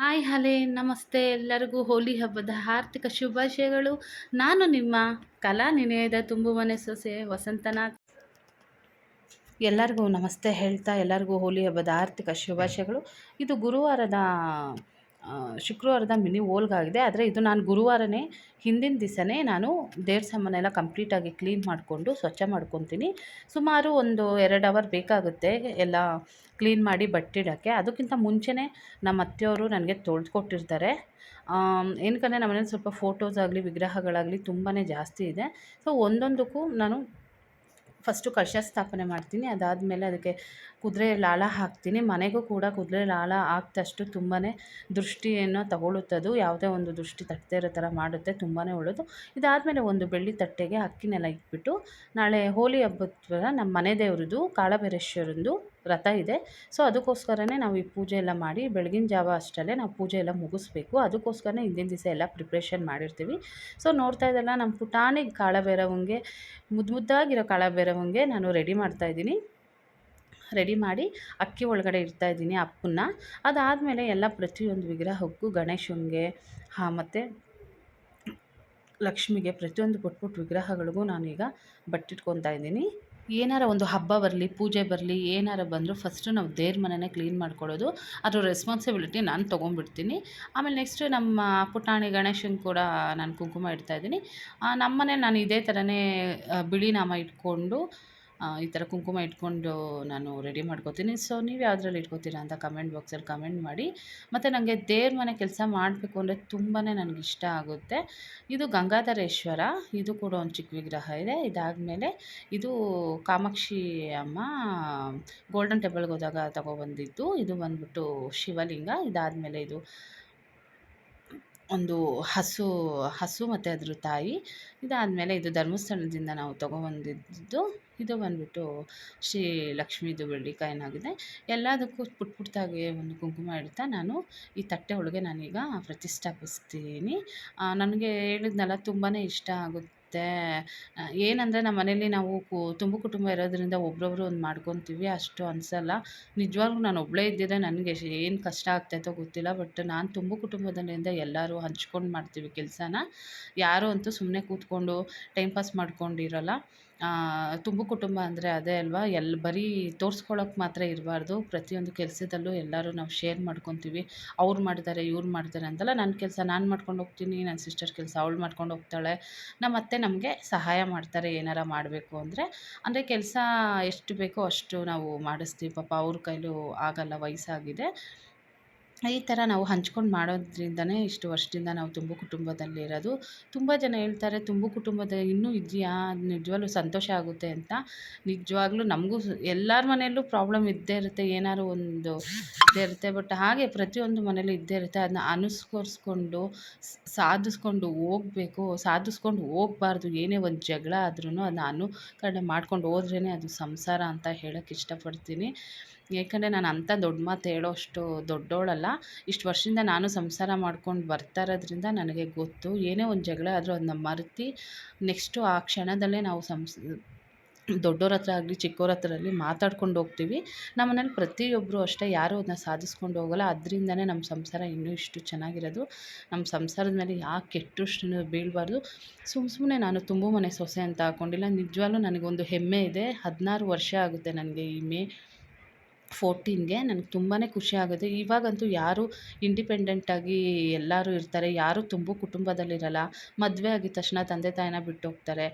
Hi ಹಲೇ, ನಮಸ್ತೆ ಎಲ್ಲರಿಗೂ. ಹೋಲಿ ಹಬ್ಬದ ಆರ್ಥಿಕ ಶುಭಾಶಯಗಳು. ನಾನು ನಿಮ್ಮ ಕಲಾ ನಿಲಯದ ತುಂಬು ಮನೆ ಸೊಸೆ ವಸಂತನಾಥ್ ಎಲ್ಲರಿಗೂ ನಮಸ್ತೆ ಹೇಳ್ತಾ, ಎಲ್ಲರಿಗೂ ಹೋಲಿ ಹಬ್ಬದ ಆರ್ಥಿಕ ಶುಭಾಶಯಗಳು. ಇದು ಗುರುವಾರದ ಶುಕ್ರವಾರದ ಮಿನಿ ಓಲ್ಗಾಗಿದೆ. ಆದರೆ ಇದು ನಾನು ಗುರುವಾರನೇ, ಹಿಂದಿನ ದಿವಸನೇ ನಾನು ದೇವ್ರ ಸಾಮಾನೆಲ್ಲ ಕಂಪ್ಲೀಟಾಗಿ ಕ್ಲೀನ್ ಮಾಡಿಕೊಂಡು, ಸ್ವಚ್ಛ ಮಾಡ್ಕೊತೀನಿ. ಸುಮಾರು ಒಂದು ಎರಡು ಅವರ್ ಬೇಕಾಗುತ್ತೆ ಎಲ್ಲ ಕ್ಲೀನ್ ಮಾಡಿ ಬಟ್ಟಿಡೋಕ್ಕೆ ಅದಕ್ಕಿಂತ ಮುಂಚೆನೇ ನಮ್ಮ ಅತ್ತೆಯವರು ನನಗೆ ತೊಳೆದುಕೊಟ್ಟಿರ್ತಾರೆ ಏನಕ್ಕಂದರೆ ನಮ್ಮನೇಲಿ ಸ್ವಲ್ಪ ಫೋಟೋಸ್ ಆಗಲಿ, ವಿಗ್ರಹಗಳಾಗಲಿ ತುಂಬಾ ಜಾಸ್ತಿ ಇದೆ. ಸೊ ಒಂದೊಂದಕ್ಕೂ ನಾನು ಫಸ್ಟು ಕಳಶ ಸ್ಥಾಪನೆ ಮಾಡ್ತೀನಿ. ಅದಾದಮೇಲೆ ಅದಕ್ಕೆ ಕುದುರೆ ಲಾಳ ಹಾಕ್ತೀನಿ. ಮನೆಗೂ ಕೂಡ ಕುದುರೆ ಲಾಳ ಹಾಕ್ದಷ್ಟು ತುಂಬಾ ದೃಷ್ಟಿಯನ್ನು ತಗೊಳುತ್ತದು ಯಾವುದೇ ಒಂದು ದೃಷ್ಟಿ ತಟ್ಟದೇ ಇರೋ ಥರ ಮಾಡುತ್ತೆ ತುಂಬಾ ಒಳ್ಳೆಯದು ಇದಾದಮೇಲೆ ಒಂದು ಬೆಳ್ಳಿ ತಟ್ಟೆಗೆ ಅಕ್ಕಿನೆಲ್ಲ ಇಟ್ಬಿಟ್ಟು ನಾಳೆ ಹೋಲಿ ಹಬ್ಬದ ನಮ್ಮ ಮನೆ ದೇವ್ರದ್ದು ಕಾಳಭೈರೇಶ್ವರಂದು ವ್ರತ ಇದೆ. ಸೊ ಅದಕ್ಕೋಸ್ಕರನೇ ನಾವು ಈ ಪೂಜೆ ಎಲ್ಲ ಮಾಡಿ ಬೆಳಗಿನ ಜಾವ ಅಷ್ಟರಲ್ಲೇ ನಾವು ಪೂಜೆ ಎಲ್ಲ ಮುಗಿಸ್ಬೇಕು. ಅದಕ್ಕೋಸ್ಕರನೇ ಹಿಂದಿನ ದಿವಸ ಎಲ್ಲ ಪ್ರಿಪ್ರೇಷನ್ ಮಾಡಿರ್ತೀವಿ. ಸೊ ನೋಡ್ತಾ ಇದ್ದಲ್ಲ ನಮ್ಮ ಪುಟಾಣಿ ಕಾಳಬೇರವಂಗೆ ಮುದ್ದು ಮುದ್ದಾಗಿರೋ ಕಾಳಬೇರವಂಗೆ ನಾನು ರೆಡಿ ಮಾಡ್ತಾ ಇದ್ದೀನಿ. ರೆಡಿ ಮಾಡಿ ಅಕ್ಕಿ ಒಳಗಡೆ ಇರ್ತಾ ಇದ್ದೀನಿ ಅಪ್ಪನ್ನ. ಅದಾದಮೇಲೆ ಎಲ್ಲ ಪ್ರತಿಯೊಂದು ವಿಗ್ರಹಕ್ಕೂ ಗಣೇಶನಿಗೆ, ಹಾಂ, ಮತ್ತು ಲಕ್ಷ್ಮಿಗೆ ಪ್ರತಿಯೊಂದು ಪುಟ್ಟ ಪುಟ್ಟ ವಿಗ್ರಹಗಳಿಗೂ ನಾನೀಗ ಬಟ್ಟಿಟ್ಕೊತಾ ಇದ್ದೀನಿ. ಏನಾರ ಒಂದು ಹಬ್ಬ ಬರಲಿ, ಪೂಜೆ ಬರಲಿ, ಏನಾರ ಬಂದರೂ ಫಸ್ಟು ನಾವು ದೇವ್ರ ಮನೆನೇ ಕ್ಲೀನ್ ಮಾಡ್ಕೊಳ್ಳೋದು. ಅದ್ರ ರೆಸ್ಪಾನ್ಸಿಬಿಲಿಟಿ ನಾನು ತೊಗೊಂಡ್ಬಿಡ್ತೀನಿ ಆಮೇಲೆ ನೆಕ್ಸ್ಟು ನಮ್ಮ ಪುಟಾಣಿ ಗಣೇಶನ ಕೂಡ ನಾನು ಕುಂಕುಮ ಇಡ್ತಾ ಇದ್ದೀನಿ. ನಮ್ಮ ಮನೇಲಿ ನಾನು ಇದೇ ಥರನೇ ಬಿಳಿ ನಾಮ ಇಟ್ಕೊಂಡು ಈ ಥರ ಕುಂಕುಮ ಇಟ್ಕೊಂಡು ನಾನು ರೆಡಿ ಮಾಡ್ಕೋತೀನಿ. ಸೊ ನೀವು ಯಾವುದ್ರಲ್ಲಿ ಇಟ್ಕೋತೀರಾ ಅಂತ ಕಮೆಂಟ್ ಬಾಕ್ಸಲ್ಲಿ ಕಮೆಂಟ್ ಮಾಡಿ. ಮತ್ತು ನನಗೆ ದೇವ್ರ ಮನೆ ಕೆಲಸ ಮಾಡಬೇಕು ಅಂದರೆ ತುಂಬಾ ನನಗೆ ಇಷ್ಟ ಆಗುತ್ತೆ. ಇದು ಗಂಗಾಧರೇಶ್ವರ. ಇದು ಕೂಡ ಒಂದು ಚಿಕ್ಕ ವಿಗ್ರಹ ಇದೆ. ಇದಾದಮೇಲೆ ಇದು ಕಾಮಾಕ್ಷಿ ಅಮ್ಮ ಗೋಲ್ಡನ್ ಟೆಂಪಲ್ಗೆ ಹೋದಾಗ ತಗೊಬಂದಿದ್ದು. ಇದು ಬಂದ್ಬಿಟ್ಟು ಶಿವಲಿಂಗ. ಇದಾದಮೇಲೆ ಇದು ಒಂದು ಹಸು ಹಸು ಮತ್ತು ಅದ್ರ ತಾಯಿ. ಇದಾದಮೇಲೆ ಇದು ಧರ್ಮಸ್ಥಳದಿಂದ ನಾವು ತೊಗೊಬಂದಿದ್ದು. ಇದು ಬಂದ್ಬಿಟ್ಟು ಶ್ರೀ ಲಕ್ಷ್ಮೀದು ಬೆಳ್ಳಿಕಾಯಿನಾಗಿದೆ ಎಲ್ಲದಕ್ಕೂ ಪುಟ್ಟ ಪುಟ್ಟಾಗಿ ಒಂದು ಕುಂಕುಮ ಇಡ್ತಾ ನಾನು ಈ ತಟ್ಟೆ ಒಳಗೆ ನಾನೀಗ ಪ್ರತಿಷ್ಠಾಪಿಸ್ತೀನಿ. ನನಗೆ ಹೇಳಿದ್ನಲ್ಲ ತುಂಬಾ ಇಷ್ಟ ಆಗುತ್ತೆ. ಏನಂದರೆ ನಮ್ಮ ಮನೇಲಿ ನಾವು ಕು, ತುಂಬು ಕುಟುಂಬ ಇರೋದ್ರಿಂದ ಒಬ್ರೊಬ್ರು ಒಂದು ಮಾಡ್ಕೊತೀವಿ, ಅಷ್ಟು ಅನಿಸಲ್ಲ. ನಿಜವಾಗ್ಲೂ ನಾನು ಒಬ್ಬಳೇ ಇದ್ದಿದ್ರೆ ನನಗೆ ಏನು ಕಷ್ಟ ಆಗ್ತಾಯಿತ್ತೋ ಗೊತ್ತಿಲ್ಲ, ಬಟ್ ನಾನು ತುಂಬು ಕುಟುಂಬದಲ್ಲಿಂದ ಎಲ್ಲರೂ ಹಂಚ್ಕೊಂಡು ಮಾಡ್ತೀವಿ ಕೆಲಸನ. ಯಾರು ಅಂತೂ ಸುಮ್ಮನೆ ಕೂತ್ಕೊಂಡು ಟೈಮ್ ಪಾಸ್ ಮಾಡ್ಕೊಂಡಿರಲ್ಲ. ತುಂಬು ಕುಟುಂಬ ಅಂದರೆ ಅದೇ ಅಲ್ವಾ? ಎಲ್ಲಿ ಬರೀ ತೋರ್ಸ್ಕೊಳ್ಳೋಕೆ ಮಾತ್ರ ಇರಬಾರ್ದು. ಪ್ರತಿಯೊಂದು ಕೆಲಸದಲ್ಲೂ ಎಲ್ಲರೂ ನಾವು ಶೇರ್ ಮಾಡ್ಕೊತೀವಿ. ಅವ್ರು ಮಾಡ್ತಾರೆ, ಇವ್ರು ಮಾಡ್ತಾರೆ ಅಂತಲ್ಲ ನನ್ನ ಕೆಲಸ ನಾನು ಮಾಡ್ಕೊಂಡು ಹೋಗ್ತೀನಿ ನನ್ನ ಸಿಸ್ಟರ್ ಕೆಲಸ ಅವ್ಳು ಮಾಡ್ಕೊಂಡು ಹೋಗ್ತಾಳೆ. ನಮ್ಮ ಅತ್ತೆ ನಮಗೆ ಸಹಾಯ ಮಾಡ್ತಾರೆ ಏನಾರ ಮಾಡಬೇಕು ಅಂದರೆ. ಅಂದರೆ ಕೆಲಸ ಎಷ್ಟು ಬೇಕೋ ಅಷ್ಟು ನಾವು ಮಾಡಿಸ್ತೀವಿ. ಪಾಪ ಅವ್ರ ಕೈಲೂ ಆಗಲ್ಲ, ವಯಸ್ಸಾಗಿದೆ. ಈ ಥರ ನಾವು ಹಂಚ್ಕೊಂಡು ಮಾಡೋದ್ರಿಂದನೇ ಇಷ್ಟು ವರ್ಷದಿಂದ ನಾವು ತುಂಬು ಕುಟುಂಬದಲ್ಲಿ ಇರೋದು. ತುಂಬ ಜನ ಹೇಳ್ತಾರೆ, ತುಂಬು ಕುಟುಂಬದ ಇನ್ನೂ ಇದೆಯಾ? ನಿಜವಾಗ್ಲೂ ಸಂತೋಷ ಆಗುತ್ತೆ ಅಂತ. ನಿಜವಾಗ್ಲೂ ನಮಗೂ ಎಲ್ಲರ ಮನೆಯಲ್ಲೂ ಪ್ರಾಬ್ಲಮ್ ಇದ್ದೇ ಇರುತ್ತೆ ಏನಾದ್ರು ಒಂದು ಇದ್ದೇ ಇರುತ್ತೆ. ಬಟ್ ಹಾಗೆ ಪ್ರತಿಯೊಂದು ಮನೇಲಿ ಇದ್ದೇ ಇರುತ್ತೆ. ಅದನ್ನ ಅನುಸ್ಕರಿಸ್ಕೊಂಡು ಸಾಧಿಸ್ಕೊಂಡು ಹೋಗ್ಬೇಕು. ಸಾಧಿಸ್ಕೊಂಡು ಹೋಗ್ಬಾರ್ದು. ಏನೇ ಒಂದು ಜಗಳ ಆದ್ರೂ ಅದನ್ನ ಅನುಕರಣೆ ಮಾಡ್ಕೊಂಡು ಹೋದ್ರೇ ಅದು ಸಂಸಾರ ಅಂತ ಹೇಳೋಕ್ಕೆ ಇಷ್ಟಪಡ್ತೀನಿ. ಏಕೆಂದರೆ ನಾನು ಅಂಥ ದೊಡ್ಡ ಮಾತು ಹೇಳೋಷ್ಟು ದೊಡ್ಡೋಳಲ್ಲ. ಇಷ್ಟು ವರ್ಷದಿಂದ ನಾನು ಸಂಸಾರ ಮಾಡ್ಕೊಂಡು ಬರ್ತಾ ಇರೋದ್ರಿಂದ ನನಗೆ ಗೊತ್ತು. ಏನೇ ಒಂದು ಜಗಳ ಆದರೂ ಅದನ್ನ ಮರೆತು ನೆಕ್ಸ್ಟು ಆ ಕ್ಷಣದಲ್ಲೇ ನಾವು ಸಂಸ್, ದೊಡ್ಡೋರ ಹತ್ರ ಆಗಲಿ, ಚಿಕ್ಕೋರ ಆಗಲಿ ಮಾತಾಡ್ಕೊಂಡು ಹೋಗ್ತೀವಿ. ನಮ್ಮ ಮನೇಲಿ ಪ್ರತಿಯೊಬ್ಬರು ಅಷ್ಟೇ ಯಾರೂ ಅದನ್ನ ಸಾಧಿಸ್ಕೊಂಡು ಹೋಗಲ್ಲ. ಅದರಿಂದನೇ ನಮ್ಮ ಸಂಸಾರ ಇನ್ನೂ ಇಷ್ಟು ಚೆನ್ನಾಗಿರೋದು. ನಮ್ಮ ಸಂಸಾರದ ಮೇಲೆ ಯಾಕೆ ಕೆಟ್ಟಷ್ಟು ಬೀಳಬಾರ್ದು. ಸುಮ್ಮ ಸುಮ್ಮನೆ ನಾನು ತುಂಬ ಮನೆ ಸೊಸೆ ಅಂತ ಹಾಕ್ಕೊಂಡಿಲ್ಲ ನಿಜವಾಗ್ಲೂ ನನಗೊಂದು ಹೆಮ್ಮೆ ಇದೆ. ಹದಿನಾರು ವರ್ಷ ಆಗುತ್ತೆ ನನಗೆ ಈ ಮೇ ಫೋರ್ಟೀನ್ಗೆ ನನಗೆ ತುಂಬಾ ಖುಷಿ ಆಗುತ್ತೆ. ಇವಾಗಂತೂ ಯಾರು ಇಂಡಿಪೆಂಡೆಂಟಾಗಿ ಎಲ್ಲರೂ ಇರ್ತಾರೆ, ಯಾರೂ ತುಂಬು ಕುಟುಂಬದಲ್ಲಿರಲ್ಲ. ಮದುವೆ ಆಗಿದ ತಕ್ಷಣ ತಂದೆ ತಾಯಿನ ಬಿಟ್ಟು ಹೋಗ್ತಾರೆ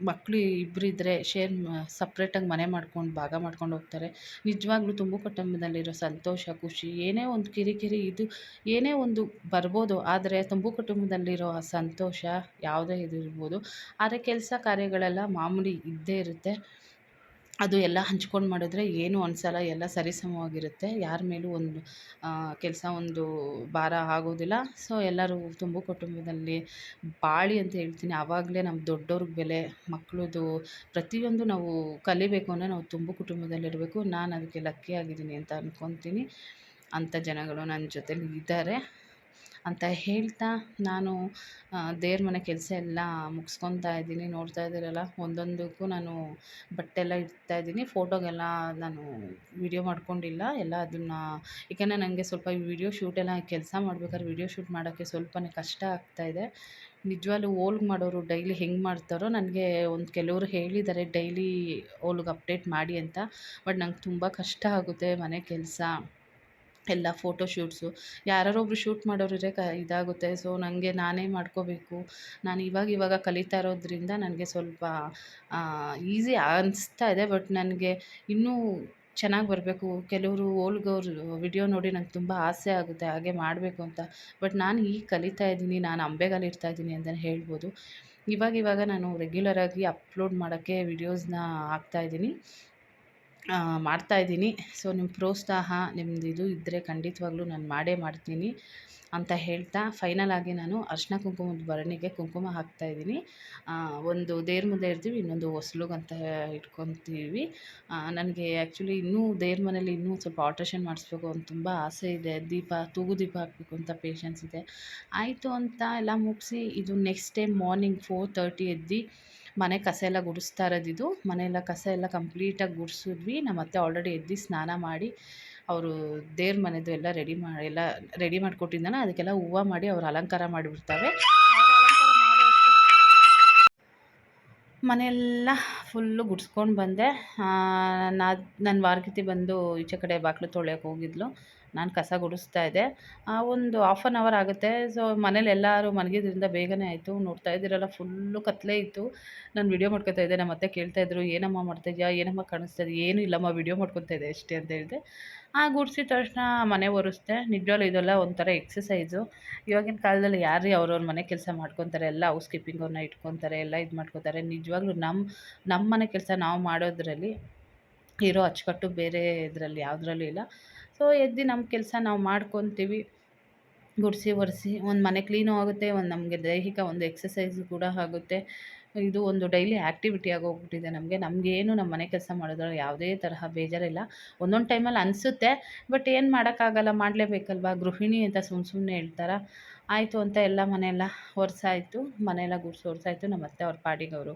ಮಕ್ಕಳು ಇಬ್ಬರಿದ್ರೆ ಶೇರ್ ಸಪ್ರೇಟಾಗಿ ಮನೆ ಮಾಡ್ಕೊಂಡು ಭಾಗ ಮಾಡ್ಕೊಂಡು ಹೋಗ್ತಾರೆ. ನಿಜವಾಗ್ಲೂ ತುಂಬು ಕುಟುಂಬದಲ್ಲಿರೋ ಸಂತೋಷ, ಖುಷಿ, ಏನೇ ಒಂದು ಕಿರಿಕಿರಿ ಇದು, ಏನೇ ಒಂದು ಬರ್ಬೋದು, ಆದರೆ ತುಂಬು ಕುಟುಂಬದಲ್ಲಿರೋ ಆ ಸಂತೋಷ ಯಾವುದೇ ಇದು ಇರ್ಬೋದು ಆದರೆ ಕೆಲಸ ಕಾರ್ಯಗಳೆಲ್ಲ ಮಾಮೂಲಿ ಇದ್ದೇ ಇರುತ್ತೆ. ಅದು ಎಲ್ಲ ಹಂಚ್ಕೊಂಡು ಮಾಡಿದ್ರೆ ಏನೂ ಅನಿಸಲ್ಲ, ಎಲ್ಲ ಸರಿಸಮವಾಗಿರುತ್ತೆ. ಯಾರ ಮೇಲೂ ಒಂದು ಕೆಲಸ ಒಂದು ಭಾರ ಆಗೋದಿಲ್ಲ. ಸೊ ಎಲ್ಲರೂ ತುಂಬು ಕುಟುಂಬದಲ್ಲಿ ಬಾಳಿ ಅಂತ ಹೇಳ್ತೀನಿ. ಆವಾಗಲೇ ನಮ್ಮ ದೊಡ್ಡವ್ರಿಗೆ ಬೆಲೆ ಮಕ್ಕಳದು ಪ್ರತಿಯೊಂದು ನಾವು ಕಲಿಬೇಕು ಅಂದರೆ ನಾವು ತುಂಬು ಕುಟುಂಬದಲ್ಲಿರಬೇಕು. ನಾನು ಅದಕ್ಕೆ ಲಕ್ಕಿ ಆಗಿದ್ದೀನಿ ಅಂತ ಅಂದ್ಕೊತೀನಿ ಅಂಥ ಜನಗಳು ನನ್ನ ಜೊತೇಲಿ ಇದ್ದಾರೆ. ಅಂತ ಹೇಳ್ತಾ ನಾನು ದೇವ್ರ ಮನೆ ಕೆಲಸ ಎಲ್ಲ ಮುಗಿಸ್ಕೊತಾ ಇದ್ದೀನಿ. ನೋಡ್ತಾ ಇದ್ದೀರಲ್ಲ, ಒಂದೊಂದಕ್ಕೂ ನಾನು ಬಟ್ಟೆ ಎಲ್ಲ ಇಡ್ತಾ ಇದ್ದೀನಿ. ಫೋಟೋಗೆಲ್ಲ ನಾನು ವಿಡಿಯೋ ಮಾಡ್ಕೊಂಡಿಲ್ಲ. ಎಲ್ಲ ಅದನ್ನು, ಏಕೆಂದರೆ ನನಗೆ ಸ್ವಲ್ಪ ವಿಡಿಯೋ ಶೂಟೆಲ್ಲ ಕೆಲಸ ಮಾಡ್ಬೇಕಾದ್ರೆ ವಿಡಿಯೋ ಶೂಟ್ ಮಾಡೋಕ್ಕೆ ಸ್ವಲ್ಪನೇ ಕಷ್ಟ ಆಗ್ತಾಯಿದೆ ನಿಜವಾಗ್ಲೂ ಓಲ್ಗೆ ಮಾಡೋರು ಡೈಲಿ ಹೆಂಗೆ ಮಾಡ್ತಾರೋ ನನಗೆ ಒಂದು ಕೆಲವರು ಹೇಳಿದ್ದಾರೆ, ಡೈಲಿ ಓಲ್ಗೆ ಅಪ್ಡೇಟ್ ಮಾಡಿ ಅಂತ. ಬಟ್ ನಂಗೆ ತುಂಬ ಕಷ್ಟ ಆಗುತ್ತೆ ಮನೆ ಕೆಲಸ. ಎಲ್ಲ ಫೋಟೋ ಶೂಟ್ಸು ಯಾರಾರು ಒಬ್ಬರು ಶೂಟ್ ಮಾಡೋರಿದ್ರೆ ಕ ಇದಾಗುತ್ತೆ. ಸೊ ನನಗೆ ನಾನೇ ಮಾಡ್ಕೋಬೇಕು. ನಾನು ಇವಾಗ ಇವಾಗ ಕಲಿತಾ ಇರೋದ್ರಿಂದ ನನಗೆ ಸ್ವಲ್ಪ ಈಸಿ ಅನಿಸ್ತಾ ಇದೆ. ಬಟ್ ನನಗೆ ಇನ್ನೂ ಚೆನ್ನಾಗಿ ಬರಬೇಕು. ಕೆಲವರು ಓಲ್ಗವ್ರು ವಿಡಿಯೋ ನೋಡಿ ನಂಗೆ ತುಂಬ ಆಸೆ ಆಗುತ್ತೆ. ಹಾಗೆ ಮಾಡಬೇಕು ಅಂತ. ಬಟ್ ನಾನು ಈಗ ಕಲಿತಾ ಇದ್ದೀನಿ. ನಾನು ಅಂಬೆಗಾಲು ಇರ್ತಾ ಇದ್ದೀನಿ ಅಂತಲೇ ಹೇಳ್ಬೋದು. ಇವಾಗ ಇವಾಗ ನಾನು ರೆಗ್ಯುಲರಾಗಿ ಅಪ್ಲೋಡ್ ಮಾಡೋಕ್ಕೆ ವಿಡಿಯೋಸ್ನ ಹಾಕ್ತಾಯಿದ್ದೀನಿ ಮಾಡ್ತಾಯಿದ್ದೀನಿ ಸೊ ನಿಮ್ಮ ಪ್ರೋತ್ಸಾಹ, ನಿಮ್ದು ಇದು ಇದ್ದರೆ ಖಂಡಿತವಾಗ್ಲೂ ನಾನು ಮಾಡೇ ಮಾಡ್ತೀನಿ ಅಂತ ಹೇಳ್ತಾ ಫೈನಲ್ ಆಗಿ ನಾನು ಅರಿಶಿನ ಕುಂಕುಮದ ಭರಣಿಗೆ ಕುಂಕುಮ ಹಾಕ್ತಾಯಿದ್ದೀನಿ ಒಂದು ದೇವ್ರ ಮುಂದೆ ಇರ್ತೀವಿ, ಇನ್ನೊಂದು ಹೊಸ್ಲಿಗಂತ ಇಟ್ಕೊತೀವಿ. ನನಗೆ ಆ್ಯಕ್ಚುಲಿ ಇನ್ನೂ ದೇವ್ರ ಮನೇಲಿ ಇನ್ನೂ ಸ್ವಲ್ಪ ಆಲ್ಟ್ರೇಷನ್ ಮಾಡಿಸ್ಬೇಕು ಅಂತ ತುಂಬ ಆಸೆ ಇದೆ. ದೀಪ, ತೂಗು ದೀಪ ಹಾಕಬೇಕು ಅಂತ ಪೇಷನ್ಸ್ ಇದೆ. ಆಯಿತು ಅಂತ ಎಲ್ಲ ಮುಗಿಸಿ, ಇದು next day morning four thirty ಎದ್ದು ಮನೆ ಕಸ ಎಲ್ಲ ಗುಡಿಸ್ತಾ ಇರೋದಿದು ಮನೆಯೆಲ್ಲ ಕಸ ಎಲ್ಲ ಕಂಪ್ಲೀಟಾಗಿ ಗುಡಿಸಿದ್ವಿ. ನಮ್ಮ ಅತ್ತೆ ಆಲ್ರೆಡಿ ಎದ್ದು ಸ್ನಾನ ಮಾಡಿ, ಅವರು ದೇವ್ರ ಮನೆದು ಎಲ್ಲ ರೆಡಿ ಮಾಡಿ ಎಲ್ಲ ರೆಡಿ ಮಾಡಿಕೊಟ್ಟಿದ್ದಾನೆ. ಅದಕ್ಕೆಲ್ಲ ಹೂವು ಮಾಡಿ ಅವ್ರು ಅಲಂಕಾರ ಮಾಡಿಬಿಡ್ತಾರೆ ಮನೆಯೆಲ್ಲ ಫುಲ್ಲು ಗುಡಿಸ್ಕೊಂಡು ಬಂದೆ. ನಾ ನನ್ನ ವಾರ್ಗಿತಿ ಬಂದು ಈಚೆ ಕಡೆ ಬಾಗಿಲು ತೊಳೆಯೋಕೆ ಹೋಗಿದ್ಲು. ನಾನು ಕಸ ಗುಡಿಸ್ತಾ ಇದ್ದೆ. ಒಂದು ಹಾಫ್ ಆನ್ ಅವರ್ ಆಗುತ್ತೆ. ಸೊ ಮನೇಲಿ ಎಲ್ಲರೂ ಮಲಗಿದ್ರಿಂದ ಬೇಗನೆ ಆಯಿತು. ನೋಡ್ತಾ ಇದ್ದೀರಲ್ಲ ಫುಲ್ಲು ಕತ್ತಲೆ ಇತ್ತು. ನಾನು ವಿಡಿಯೋ ಮಾಡ್ಕೊತಾ ಇದ್ದೆ. ನಮ್ಮ ಅತ್ತೆ ಕೇಳ್ತಾಯಿದ್ರು ಏನಮ್ಮ ಮಾಡ್ತಾಯಿದ್ಯಾ ಏನಮ್ಮ ಕಾಣಿಸ್ತಾ ಇದೆ ಏನೂ ಇಲ್ಲಮ್ಮ ವಿಡಿಯೋ ಮಾಡ್ಕೊತಾ ಇದೆ ಅಷ್ಟೇ ಅಂತ ಹೇಳಿದೆ. ಆ, ಗುಡಿಸಿದ ತಕ್ಷಣ ಮನೆ ಒರೆಸ್ದೆ. ನಿಜವಾಗ್ಲೂ ಇದೆಲ್ಲ ಒಂಥರ ಎಕ್ಸಸೈಸು ಇವಾಗಿನ ಕಾಲದಲ್ಲಿ ಯಾರು ಅವ್ರವ್ರ ಮನೆ ಕೆಲಸ ಮಾಡ್ಕೊತಾರೆ? ಎಲ್ಲ ಹೌಸ್ ಕೀಪಿಂಗವ್ರನ್ನ ಇಟ್ಕೊತಾರೆ, ಎಲ್ಲ ಇದು ಮಾಡ್ಕೊತಾರೆ. ನಿಜವಾಗ್ಲೂ ನಮ್ಮ ನಮ್ಮ ಮನೆ ಕೆಲಸ ನಾವು ಮಾಡೋದ್ರಲ್ಲಿ ಇರೋ ಅಚ್ಚುಕಟ್ಟು ಬೇರೆ ಇದರಲ್ಲಿ ಯಾವುದ್ರಲ್ಲೂ ಇಲ್ಲ. ಸೊ ಎದ್ದು ನಮ್ಮ ಕೆಲಸ ನಾವು ಮಾಡ್ಕೊತೀವಿ. ಗುಡಿಸಿ ಒರೆಸಿ ಒಂದು ಮನೆ ಕ್ಲೀನು ಆಗುತ್ತೆ, ಒಂದು ನಮಗೆ ದೈಹಿಕ ಒಂದು ಎಕ್ಸಸೈಸ್ ಕೂಡ ಆಗುತ್ತೆ. ಇದು ಒಂದು ಡೈಲಿ ಆ್ಯಕ್ಟಿವಿಟಿ ಆಗೋಗ್ಬಿಟ್ಟಿದೆ ನಮಗೆ. ನಮಗೇನು ನಮ್ಮ ಮನೆ ಕೆಲಸ ಮಾಡೋದ್ರಲ್ಲಿ ಯಾವುದೇ ತರಹ ಬೇಜಾರಿಲ್ಲ. ಒಂದೊಂದು ಟೈಮಲ್ಲಿ ಅನಿಸುತ್ತೆ ಬಟ್ ಏನು ಮಾಡೋಕ್ಕಾಗಲ್ಲ, ಮಾಡಲೇಬೇಕಲ್ವಾ? ಗೃಹಿಣಿ ಅಂತ ಸುಮ್ಮ ಸುಮ್ಮನೆ ಹೇಳ್ತಾರೆ? ಆಯಿತು ಅಂತ ಎಲ್ಲ ಮನೆಯೆಲ್ಲ ಒರೆಸಾಯಿತು. ಮನೆಯೆಲ್ಲ ಗುಡಿಸಿ ಒರೆಸಾಯಿತು. ನಮ್ಮ ಅತ್ತೆ ಅವ್ರ ಪಾಡಿಗೆ ಅವರು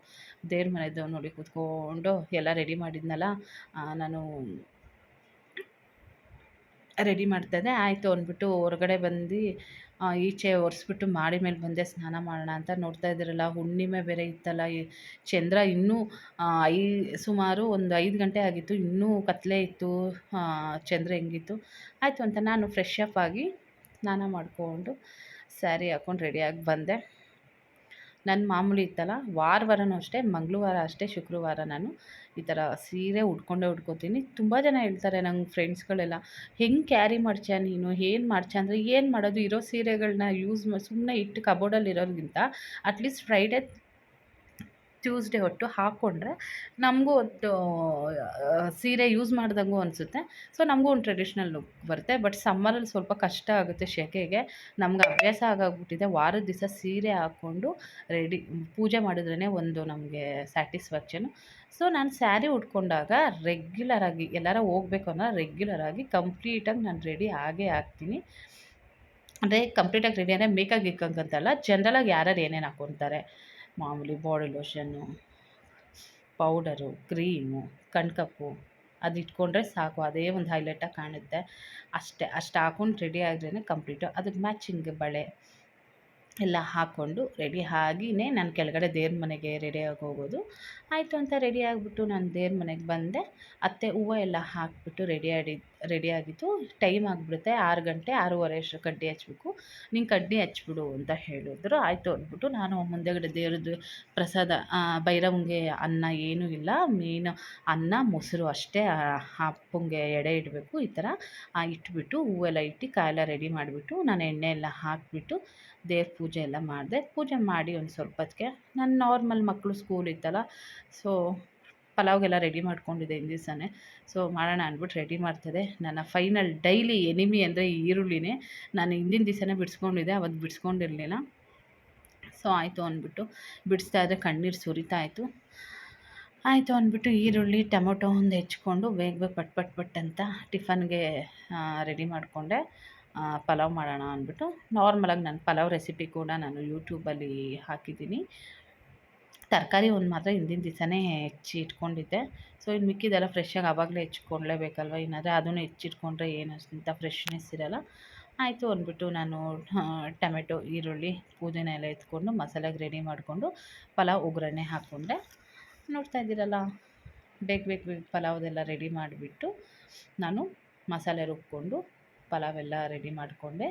ದೇವ್ರ ಮನೆದು ನೋಡಿ ಕೂತ್ಕೊಂಡು ಎಲ್ಲ ರೆಡಿ ಮಾಡಿದ್ನಲ್ಲ. ನಾನು ರೆಡಿ ಮಾಡ್ತಾಯಿದ್ದೆ ಆಯಿತು ಅಂದ್ಬಿಟ್ಟು ಹೊರಗಡೆ ಬಂದು ಈಚೆ ಒರೆಸ್ಬಿಟ್ಟು ಮಾಡಿ ಮೇಲೆ ಬಂದೆ. ಸ್ನಾನ ಮಾಡೋಣ ಅಂತ ನೋಡ್ತಾ ಇದ್ದೀರಲ್ಲ ಹುಣ್ಣಿಮೆ ಬೇರೆ ಇತ್ತಲ್ಲ. ಚಂದ್ರ ಇನ್ನೂ ಐ, ಸುಮಾರು ಒಂದು ಐದು ಗಂಟೆ ಆಗಿತ್ತು. ಇನ್ನೂ ಕತ್ತಲೆ ಇತ್ತು. ಚಂದ್ರ ಹೆಂಗಿತ್ತು? ಆಯಿತು ಅಂತ ನಾನು ಫ್ರೆಶ್ ಅಪ್ ಆಗಿ ಸ್ನಾನ ಮಾಡಿಕೊಂಡು ಸ್ಯಾರಿ ಹಾಕ್ಕೊಂಡು ರೆಡಿಯಾಗಿ ಬಂದೆ. ನನ್ನ ಮಾಮೂಲಿ ಇತ್ತಲ್ಲ ವಾರ ವಾರನೂ ಅಷ್ಟೇ, ಮಂಗಳವಾರ ಅಷ್ಟೇ, ಶುಕ್ರವಾರ ನಾನು ಈ ಥರ ಸೀರೆ ಉಟ್ಕೊಂಡೇ ಉಟ್ಕೋತೀನಿ. ತುಂಬ ಜನ ಹೇಳ್ತಾರೆ ನಂಗೆ ಫ್ರೆಂಡ್ಸ್ಗಳೆಲ್ಲ ಹೆಂಗೆ ಕ್ಯಾರಿ ಮಾಡ್ತೀಯ ನೀನು? ಏನು ಮಾಡ್ತೀಯ? ಅಂದರೆ ಏನು ಮಾಡೋದು? ಇರೋ ಸೀರೆಗಳನ್ನ ಯೂಸ್ ಸುಮ್ಮನೆ ಇಟ್ಟು ಕಬೋರ್ಡಲ್ಲಿ ಇರೋದ್ಕಿಂತ ಅಟ್ಲೀಸ್ಟ್ ಫ್ರೈಡೇ ಟ್ಯೂಸ್ಡೇ ಹೊಟ್ಟು ಹಾಕ್ಕೊಂಡ್ರೆ ನಮಗೂ ಒಂದು ಸೀರೆ ಯೂಸ್ ಮಾಡ್ದಂಗೂ ಅನಿಸುತ್ತೆ. ಸೊ ನಮಗೂ ಒಂದು ಟ್ರೆಡಿಷ್ನಲ್ ಲುಕ್ ಬರುತ್ತೆ. ಬಟ್ ಸಮ್ಮರಲ್ಲಿ ಸ್ವಲ್ಪ ಕಷ್ಟ ಆಗುತ್ತೆ ಸೆಕೆಗೆ ನಮ್ಗೆ ಅಭ್ಯಾಸ ಆಗಾಗ್ಬಿಟ್ಟಿದೆ. ವಾರದ ದಿವಸ ಸೀರೆ ಹಾಕ್ಕೊಂಡು ರೆಡಿ ಪೂಜೆ ಮಾಡಿದ್ರೇ ಒಂದು ನಮಗೆ ಸ್ಯಾಟಿಸ್ಫ್ಯಾಕ್ಷನು ಸೊ ನಾನು ಸ್ಯಾರಿ ಉಟ್ಕೊಂಡಾಗ ರೆಗ್ಯುಲರಾಗಿ ಎಲ್ಲಾರ ಹೋಗ್ಬೇಕು ಅನ್ನೋ ರೆಗ್ಯುಲರಾಗಿ ಕಂಪ್ಲೀಟಾಗಿ ನಾನು ರೆಡಿ ಆಗೇ ಆಗ್ತೀನಿ ಅಂದರೆ ಕಂಪ್ಲೀಟಾಗಿ ರೆಡಿ ಅಂದರೆ ಮೇಕಪ್ ಇಕ್ಕಂಗಂತಲ್ಲ ಜನ್ರಲಾಗಿ ಯಾರ್ಯಾರು ಏನೇನು ಹಾಕ್ಕೊತಾರೆ. ಮಾಮೂಲಿ ಬಾಡಿ ಲೋಷನ್ನು, ಪೌಡರು, ಕ್ರೀಮು, ಕಣ್ಕಪ್ಪು ಅದು ಇಟ್ಕೊಂಡ್ರೆ ಸಾಕು. ಅದೇ ಒಂದು ಹೈಲೈಟಾಗಿ ಕಾಣುತ್ತೆ. ಅಷ್ಟೇ, ಅಷ್ಟು ಹಾಕೊಂಡು ರೆಡಿ ಆದ್ರೇ ಕಂಪ್ಲೀಟು ಅದಕ್ಕೆ ಮ್ಯಾಚಿಂಗ್ ಬಳೆ ಎಲ್ಲ ಹಾಕ್ಕೊಂಡು ರೆಡಿ ಆಗಿನೇ ನಾನು ಕೆಳಗಡೆ ದೇವ್ರ ಮನೆಗೆ ರೆಡಿಯಾಗಿ ಹೋಗೋದು. ಆಯಿತು ಅಂತ ರೆಡಿ ಆಗಿಬಿಟ್ಟು ನಾನು ದೇವ್ರ ಮನೆಗೆ ಬಂದೆ. ಅತ್ತೆ ಹೂವು ಎಲ್ಲ ಹಾಕಿಬಿಟ್ಟು ರೆಡಿ ಆಡಿ ರೆಡಿ ಆಗಿತ್ತು. ಟೈಮ್ ಆಗಿಬಿಡುತ್ತೆ. ಆರು ಗಂಟೆ, ಆರೂವರೆ ಅಷ್ಟು ಕಡ್ಡಿ ಹಚ್ಬೇಕು. ನೀನು ಕಡ್ಡಿ ಹಚ್ಬಿಡು ಅಂತ ಹೇಳಿದ್ರು. ಆಯಿತು ಅಂದ್ಬಿಟ್ಟು ನಾನು ಮುಂದೆಗಡೆ ದೇವ್ರದ್ದು ಪ್ರಸಾದ ಭೈರವಂಗೆ ಅನ್ನ ಏನೂ ಇಲ್ಲ. ಮೇನ್ ಅನ್ನ, ಮೊಸರು ಅಷ್ಟೇ. ಅಪ್ಪಂಗೆ ಎಡೆ ಇಡಬೇಕು ಈ ಥರ. ಇಟ್ಬಿಟ್ಟು ಹೂವೆಲ್ಲ ಇಟ್ಟು ಕಾಯೆಲ್ಲ ರೆಡಿ ಮಾಡಿಬಿಟ್ಟು ನಾನು ಎಣ್ಣೆ ಎಲ್ಲ ಹಾಕಿಬಿಟ್ಟು ದೇವ್ರ ಪೂಜೆ ಎಲ್ಲ ಮಾಡಿದೆ. ಪೂಜೆ ಮಾಡಿ ಒಂದು ಸ್ವಲ್ಪ ಹೊತ್ತಿಗೆ ನನ್ನ ನಾರ್ಮಲ್ ಮಕ್ಕಳು ಸ್ಕೂಲ್ ಇತ್ತಲ್ಲ, ಸೊ ಪಲಾವ್ಗೆಲ್ಲ ರೆಡಿ ಮಾಡ್ಕೊಂಡಿದ್ದೆ ಹಿಂದಿಸಾನೆ ಸೊ ಮಾಡೋಣ ಅಂದ್ಬಿಟ್ಟು ರೆಡಿ ಮಾಡ್ತದೆ ನನ್ನ ಫೈನಲ್ ಡೈಲಿ ಎನಿಮಿ ಅಂದರೆ ಈರುಳ್ಳಿನೇ ನಾನು ಹಿಂದಿನ ದಿವಸನೇ ಬಿಡಿಸ್ಕೊಂಡಿದ್ದೆ, ಅವತ್ತು ಬಿಡಿಸ್ಕೊಂಡಿರಲಿಲ್ಲ. ಸೊ ಆಯಿತು ಅಂದ್ಬಿಟ್ಟು ಬಿಡಿಸ್ತಾ ಇದ್ದರೆ ಕಣ್ಣೀರು ಸುರಿತಾ ಇತ್ತು. ಆಯಿತು ಅಂದ್ಬಿಟ್ಟು ಈರುಳ್ಳಿ, ಟೊಮೊಟೊ ಒಂದು ಹೆಚ್ಕೊಂಡು ಬೇಗ ಬೇಗ ಪಟ್ ಪಟ್ ಪಟ್ ಅಂತ ಟಿಫನ್ಗೆ ರೆಡಿ ಮಾಡಿಕೊಂಡೆ. ಪಲಾವ್ ಮಾಡೋಣ ಅಂದ್ಬಿಟ್ಟು. ನಾರ್ಮಲಾಗಿ ನಾನು ಪಲಾವ್ ರೆಸಿಪಿ ಕೂಡ ನಾನು ಯೂಟ್ಯೂಬಲ್ಲಿ ಹಾಕಿದ್ದೀನಿ. ತರಕಾರಿ ಒಂದು ಮಾತ್ರ ಹಿಂದಿನ ದಿವಸನೇ ಹೆಚ್ಚಿ ಇಟ್ಕೊಂಡಿದ್ದೆ ಸೊ ಇನ್ನು ಮಿಕ್ಕಿದೆಲ್ಲ ಫ್ರೆಶ್ಶಾಗಿ ಆವಾಗಲೇ ಹೆಚ್ಕೊಳ್ಲೇಬೇಕಲ್ವ ಏನಾದರೆ ಅದನ್ನು ಹೆಚ್ಚಿಟ್ಕೊಂಡ್ರೆ ಏನು ಅಂತ ಫ್ರೆಶ್ನೆಸ್ ಇರಲ್ಲ. ಆಯಿತು ಅಂದ್ಬಿಟ್ಟು ನಾನು ಟೊಮೆಟೊ, ಈರುಳ್ಳಿ, ಪುದೀನ ಎಲ್ಲ ಎತ್ಕೊಂಡು ಮಸಾಲೆಗೆ ರೆಡಿ ಮಾಡಿಕೊಂಡು ಪಲಾವ್, ಒಗ್ಗರಣೆ ಹಾಕ್ಕೊಂಡೆ ನೋಡ್ತಾ ಇದ್ದೀರಲ್ಲ? ಬೇಗ ಬೇಗ ಬೇಗ ಪಲಾವ್ದೆಲ್ಲ ರೆಡಿ ಮಾಡಿಬಿಟ್ಟು ನಾನು ಮಸಾಲೆ ರುಬ್ಕೊಂಡು ಪಲಾವೆಲ್ಲ ರೆಡಿ ಮಾಡಿಕೊಂಡೆ.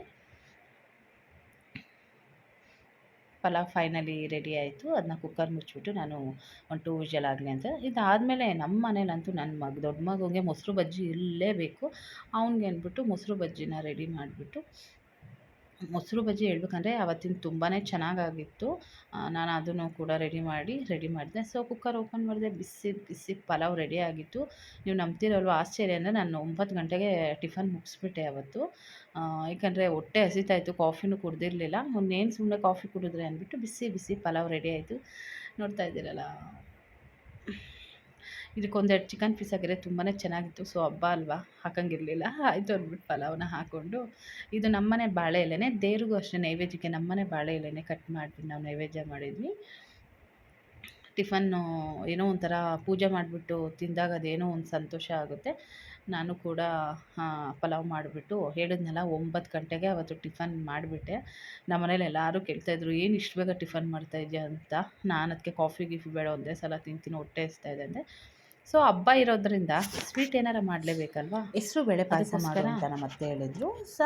ಪಲಾವ್ ಫೈನಲಿ ರೆಡಿ ಆಯಿತು. ಅದನ್ನ ಕುಕ್ಕರ್ ಮುಚ್ಚಿಬಿಟ್ಟು ನಾನು ಒಂದು ಟೂ ವಿಷಲ್ ಆಗಲಿ ಅಂತ. ಇದಾದಮೇಲೆ ನಮ್ಮ ಮನೇಲಂತೂ ನನ್ನ ಮಗ, ದೊಡ್ಡ ಮಗುಗೆ ಮೊಸರು ಬಜ್ಜಿ ಇರಲೇಬೇಕು ಅವ್ನಿಗೆ ಅಂದ್ಬಿಟ್ಟು ಮೊಸರು ಬಜ್ಜಿನ ರೆಡಿ ಮಾಡಿಬಿಟ್ಟು, ಮೊಸರು ಬಜ್ಜಿ ಹೇಳ್ಬೇಕಂದ್ರೆ ಅವತ್ತಿನ ತುಂಬಾ ಚೆನ್ನಾಗಾಗಿತ್ತು. ನಾನು ಅದನ್ನು ಕೂಡ ರೆಡಿ ಮಾಡಿ ರೆಡಿ ಮಾಡಿದೆ. ಸೊ ಕುಕ್ಕರ್ ಓಪನ್ ಮಾಡಿದೆ. ಬಿಸಿ ಬಿಸಿ ಪಲಾವ್ ರೆಡಿ ಆಗಿತ್ತು. ನೀವು ನಂಬ್ತಿರಲ್ವ? ಆಶ್ಚರ್ಯ ಅಂದರೆ ನಾನು ಒಂಬತ್ತು ಗಂಟೆಗೆ ಟಿಫನ್ ಮುಗಿಸ್ಬಿಟ್ಟೆ ಅವತ್ತು. ಯಾಕಂದರೆ ಹೊಟ್ಟೆ ಹಸಿತಾಯಿತ್ತು ಕಾಫಿನೂ ಕುಡ್ದಿರಲಿಲ್ಲ. ಒಂದೇನು ಸುಮ್ಮನೆ ಕಾಫಿ ಕುಡಿದ್ರೆ ಅಂದ್ಬಿಟ್ಟು ಬಿಸಿ ಬಿಸಿ ಪಲಾವ್ ರೆಡಿ ಆಯಿತು. ನೋಡ್ತಾ ಇದ್ದೀರಲ್ಲ. ಇದಕ್ಕೊಂದೆರಡು ಚಿಕನ್ ಪೀಸ್ ಹಾಕಿದ್ರೆ ತುಂಬಾ ಚೆನ್ನಾಗಿತ್ತು. ಸೊ ಹಬ್ಬ ಅಲ್ವಾ? ಹಾಕಂಗಿರಲಿಲ್ಲ. ಆಯಿತು ಅಂದ್ಬಿಟ್ಟು ಪಲಾವ್ನ ಹಾಕ್ಕೊಂಡು ಇದು ನಮ್ಮನೆ ಬಾಳೆ ಎಲೆನೇ. ದೇವ್ರಿಗೂ ಅಷ್ಟೇ ನೈವೇದ್ಯಕ್ಕೆ ನಮ್ಮನೆ ಬಾಳೆ ಎಲೆನೇ ಕಟ್ ಮಾಡಿಬಿಟ್ಟು ನಾವು ನೈವೇದ್ಯ ಮಾಡಿದ್ವಿ. ಟಿಫನ್ನು ಏನೋ ಒಂಥರ ಪೂಜೆ ಮಾಡಿಬಿಟ್ಟು ತಿಂದಾಗ ಅದೇನೋ ಒಂದು ಸಂತೋಷ ಆಗುತ್ತೆ. ನಾನು ಕೂಡ ಪಲಾವ್ ಮಾಡಿಬಿಟ್ಟು ಹೇಳಿದ್ನಲ್ಲ ಒಂಬತ್ತು ಗಂಟೆಗೆ ಅವತ್ತು ಟಿಫನ್ ಮಾಡಿಬಿಟ್ಟೆ. ನಮ್ಮ ಮನೇಲಿ ಎಲ್ಲರೂ ಕೇಳ್ತಾಯಿದ್ರು ಏನು ಇಷ್ಟು ಬೇಗ ಟಿಫನ್ ಮಾಡ್ತಾಯಿದ್ಯಾ ಅಂತ. ನಾನು ಅದಕ್ಕೆ ಕಾಫಿ, ಗಿಫಿ ಬೇಡ, ಒಂದೇ ಸಲ ತಿಂತೀನಿ, ಹೊಟ್ಟೆ ಹಸ್ತಾಯಿದೆ ಅಂದೆ. ಸೊ ಹಬ್ಬ ಇರೋದ್ರಿಂದ ಸ್ವೀಟ್ ಏನಾರ ಮಾಡಲೇಬೇಕಲ್ವಾ? ಹೆಸರು ಬೇಳೆ ಪಾಯಸ ಮಾಡು ಅಂತ ನಮ್ಮ ಅತ್ತೆ ಹೇಳಿದ್ರು. ಸ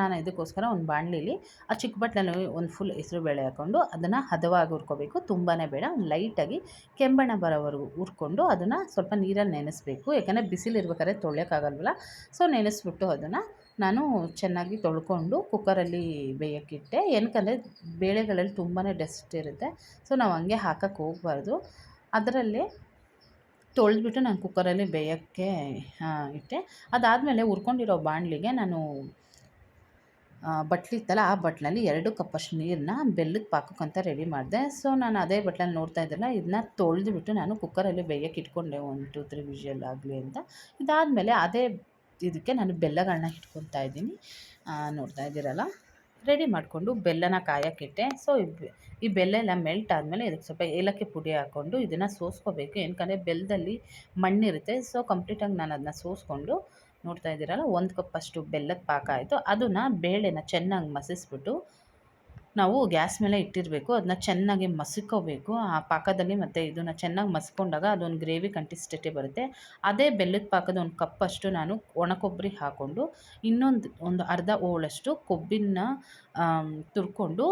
ನಾನು ಇದಕ್ಕೋಸ್ಕರ ಒಂದು ಬಾಣಲಿಲಿ ಆ ಚಿಕ್ಕ ಬಟ್ಲಲ್ಲಿ ಒಂದು ಫುಲ್ ಹೆಸರು ಬೇಳೆ ಹಾಕ್ಕೊಂಡು ಅದನ್ನು ಹದವಾಗಿ ಹುರ್ಕೋಬೇಕು. ತುಂಬಾ ಬೇಡ ಒಂದು ಲೈಟಾಗಿ ಕೆಂಬಣ್ಣ ಬರೋವರೆಗೂ ಹುರ್ಕೊಂಡು ಅದನ್ನು ಸ್ವಲ್ಪ ನೀರಲ್ಲಿ ನೆನೆಸ್ಬೇಕು. ಯಾಕಂದರೆ ಬಿಸಿಲಿರ್ಬೇಕಾದ್ರೆ ತೊಳೆಯೋಕ್ಕಾಗಲ್ವಲ್ಲ? ಸೊ ನೆನೆಸ್ಬಿಟ್ಟು ಅದನ್ನು ನಾನು ಚೆನ್ನಾಗಿ ತೊಳ್ಕೊಂಡು ಕುಕ್ಕರಲ್ಲಿ ಬೇಯೋಕ್ಕಿಟ್ಟೆ ಏನಕ್ಕಂದರೆ ಬೇಳೆಗಳಲ್ಲಿ ತುಂಬಾ ಡಸ್ಟ್ ಇರುತ್ತೆ. ಸೊ ನಾವು ಹಂಗೆ ಹಾಕಕ್ಕೆ ಹೋಗಬಾರ್ದು. ಅದರಲ್ಲೇ ತೊಳೆದ್ಬಿಟ್ಟು ನಾನು ಕುಕ್ಕರಲ್ಲಿ ಬೇಯೋಕ್ಕೆ ಇಟ್ಟೆ. ಅದಾದಮೇಲೆ ಹುರ್ಕೊಂಡಿರೋ ಬಾಣಲಿಗೆ ನಾನು ಬಟ್ಲಿತ್ತಲ್ಲ ಆ ಬಟ್ಲಲ್ಲಿ ಎರಡು ಕಪ್ಪಷ್ಟು ನೀರನ್ನ ಬೆಲ್ಲಕ್ಕೆ ಪಾಕಕ್ಕಂತ ರೆಡಿ ಮಾಡಿದೆ. ಸೊ ನಾನು ಅದೇ ಬಟ್ಲಲ್ಲಿ ನೋಡ್ತಾ ಇದ್ದಲ್ಲ ಇದನ್ನ ತೊಳೆದ್ಬಿಟ್ಟು ನಾನು ಕುಕ್ಕರಲ್ಲಿ ಬೇಯಕ್ಕೆ ಇಟ್ಕೊಂಡೆ ಒನ್ ಟು ತ್ರೀ ವಿಷಲ್ ಆಗಲಿ ಅಂತ. ಇದಾದಮೇಲೆ ಅದೇ ಇದಕ್ಕೆ ನಾನು ಬೆಲ್ಲಗಳನ್ನ ಇಟ್ಕೊತಾ ಇದ್ದೀನಿ. ನೋಡ್ತಾ ಇದ್ದೀರಲ್ಲ? ರೆಡಿ ಮಾಡಿಕೊಂಡು ಬೆಲ್ಲನ ಕಾಯೋಕ್ಕಿಟ್ಟೆ ಸೊ ಈ ಬೆಲ್ಲ ಎಲ್ಲ ಮೆಲ್ಟ್ ಆದಮೇಲೆ ಇದಕ್ಕೆ ಸ್ವಲ್ಪ ಏಲಕ್ಕಿ ಪುಡಿ ಹಾಕ್ಕೊಂಡು ಇದನ್ನು ಸೋಸ್ಕೋಬೇಕು. ಏನಕ್ಕಂದರೆ ಬೆಲ್ಲದಲ್ಲಿ ಮಣ್ಣಿರುತ್ತೆ. ಸೊ ಕಂಪ್ಲೀಟಾಗಿ ನಾನು ಅದನ್ನ ಸೋಸ್ಕೊಂಡು ನೋಡ್ತಾ ಇದ್ದೀರಲ್ಲ, ಒಂದು ಕಪ್ಪಷ್ಟು ಬೆಲ್ಲದ ಪಾಕ ಆಯಿತು. ಅದನ್ನು ಬೇಳೆನ ಚೆನ್ನಾಗಿ ಮಸಿಸ್ಬಿಟ್ಟು ನಾವು ಗ್ಯಾಸ್ ಮೇಲೆ ಇಟ್ಟಿರಬೇಕು ಅದನ್ನ ಚೆನ್ನಾಗಿ ಮಸಿಕೋಬೇಕು. ಆ ಪಾಕದಲ್ಲಿ ಮತ್ತು ಇದನ್ನು ಚೆನ್ನಾಗಿ ಮಸ್ಕೊಂಡಾಗ ಅದೊಂದು ಗ್ರೇವಿ ಕಂಟಿಸ್ಟೆಂಟಿ ಬರುತ್ತೆ. ಅದೇ ಬೆಲ್ಲದ ಪಾಕದ ಒಂದು ಕಪ್ಪಷ್ಟು ನಾನು ಒಣ ಕೊಬ್ಬರಿ ಹಾಕ್ಕೊಂಡು ಇನ್ನೊಂದು ಒಂದು ಅರ್ಧ ಓಳಷ್ಟು ಕೊಬ್ಬಿನ ತುರ್ಕೊಂಡು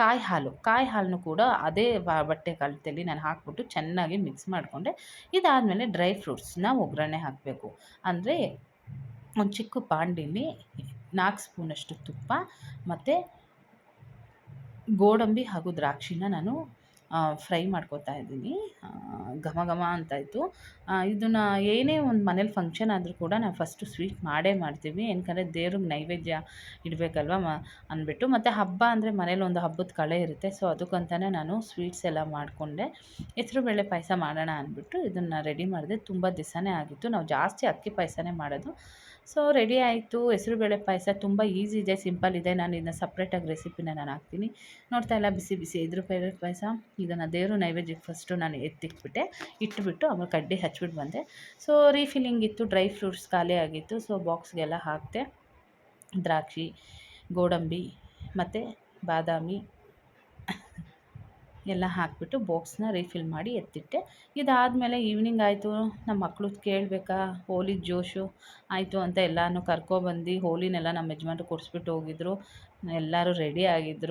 ಕಾಯಿ ಹಾಲು. ಕಾಯಿ ಹಾಲನ್ನು ಕೂಡ ಅದೇ ಬಟ್ಟೆ ಕಲ್ತಲ್ಲಿ ನಾನು ಹಾಕ್ಬಿಟ್ಟು ಚೆನ್ನಾಗಿ ಮಿಕ್ಸ್ ಮಾಡಿಕೊಂಡೆ. ಇದಾದಮೇಲೆ ಡ್ರೈ ಫ್ರೂಟ್ಸ್ನ ಒಗ್ಗರಣೆ ಹಾಕಬೇಕು. ಅಂದರೆ ಒಂದು ಚಿಕ್ಕ ಬಾಂಡಿಲಿ ನಾಲ್ಕು ಸ್ಪೂನಷ್ಟು ತುಪ್ಪ, ಮತ್ತು ಗೋಡಂಬಿ ಹಾಗೂ ದ್ರಾಕ್ಷಿನ ನಾನು ಫ್ರೈ ಮಾಡ್ಕೋತಾ ಇದ್ದೀನಿ. ಘಮ ಘಮ ಅಂತಾಯಿತು ಇದನ್ನು ಏನೇ ಒಂದು ಮನೇಲಿ ಫಂಕ್ಷನ್ ಆದರೂ ಕೂಡ ನಾವು ಫಸ್ಟು ಸ್ವೀಟ್ ಮಾಡೇ ಮಾಡ್ತೀವಿ. ಏನಕಂದರೆ ದೇವ್ರಿಗೆ ನೈವೇದ್ಯ ಇಡಬೇಕಲ್ವ ಮ, ಅಂದ್ಬಿಟ್ಟು. ಮತ್ತು ಹಬ್ಬ ಅಂದರೆ ಮನೇಲಿ ಒಂದು ಹಬ್ಬದ ಕಳೆ ಇರುತ್ತೆ. ಸೊ ಅದಕ್ಕಂತಲೇ ನಾನು ಸ್ವೀಟ್ಸ್ ಎಲ್ಲ ಮಾಡಿಕೊಂಡೆ. ಬೇಳೆ ಪಾಯಸ ಮಾಡೋಣ ಅಂದ್ಬಿಟ್ಟು ಇದನ್ನು ರೆಡಿ ಮಾಡಿದೆ. ತುಂಬ ದಿವಸನೇ ಆಗಿತ್ತು. ನಾವು ಜಾಸ್ತಿ ಅಕ್ಕಿ ಪಾಯಸನೇ ಮಾಡೋದು. ಸೊ ರೆಡಿ ಆಯಿತು. ಹೆಸರುಬೇಳೆ ಪಾಯಸ ತುಂಬ ಈಸಿ ಇದೆ, ಸಿಂಪಲ್ ಇದೆ. ನಾನು ಇದನ್ನ ಸಪ್ರೇಟಾಗಿ ರೆಸಿಪಿನ ನಾನು ಹಾಕ್ತೀನಿ. ನೋಡ್ತಾ ಇಲ್ಲ, ಬಿಸಿ ಬಿಸಿ ಇದ್ರ ಬೇಳೆ ಪಾಯಸ. ಇದನ್ನು ದೇವರು ನೈವೇದ್ಯಕ್ಕೆ ಫಸ್ಟು ನಾನು ಎತ್ತಿಕ್ಬಿಟ್ಟೆ ಇಟ್ಬಿಟ್ಟು ಆಮೇಲೆ ಕಡ್ಡಿ ಹಚ್ಬಿಟ್ಟು ಬಂದೆ. ಸೊ ರೀಫಿಲಿಂಗ್ ಇತ್ತು ಡ್ರೈ ಫ್ರೂಟ್ಸ್ ಖಾಲಿ ಆಗಿತ್ತು. ಸೊ ಬಾಕ್ಸ್ಗೆಲ್ಲ ಹಾಕಿದೆ ದ್ರಾಕ್ಷಿ, ಗೋಡಂಬಿ ಮತ್ತು ಬಾದಾಮಿ ಎಲ್ಲ ಹಾಕಿಬಿಟ್ಟು ಬಾಕ್ಸ್ನ ರೀಫಿಲ್ ಮಾಡಿ ಎತ್ತಿಟ್ಟೆ. ಇದಾದಮೇಲೆ ಈವ್ನಿಂಗ್ ಆಯಿತು. ನಮ್ಮ ಮಕ್ಕಳು ಕೇಳಬೇಕಾ? ಹೋಲಿ ಜೋಶು ಆಯಿತು ಅಂತ ಎಲ್ಲನೂ ಕರ್ಕೊಬಂದು ಹೋಲಿನೆಲ್ಲ ನಮ್ಮ ಯಜಮಾನ್ರು ಕೊಡಿಸ್ಬಿಟ್ಟು ಹೋಗಿದ್ರು. ಎಲ್ಲರೂ ರೆಡಿ ಆಗಿದ್ದರು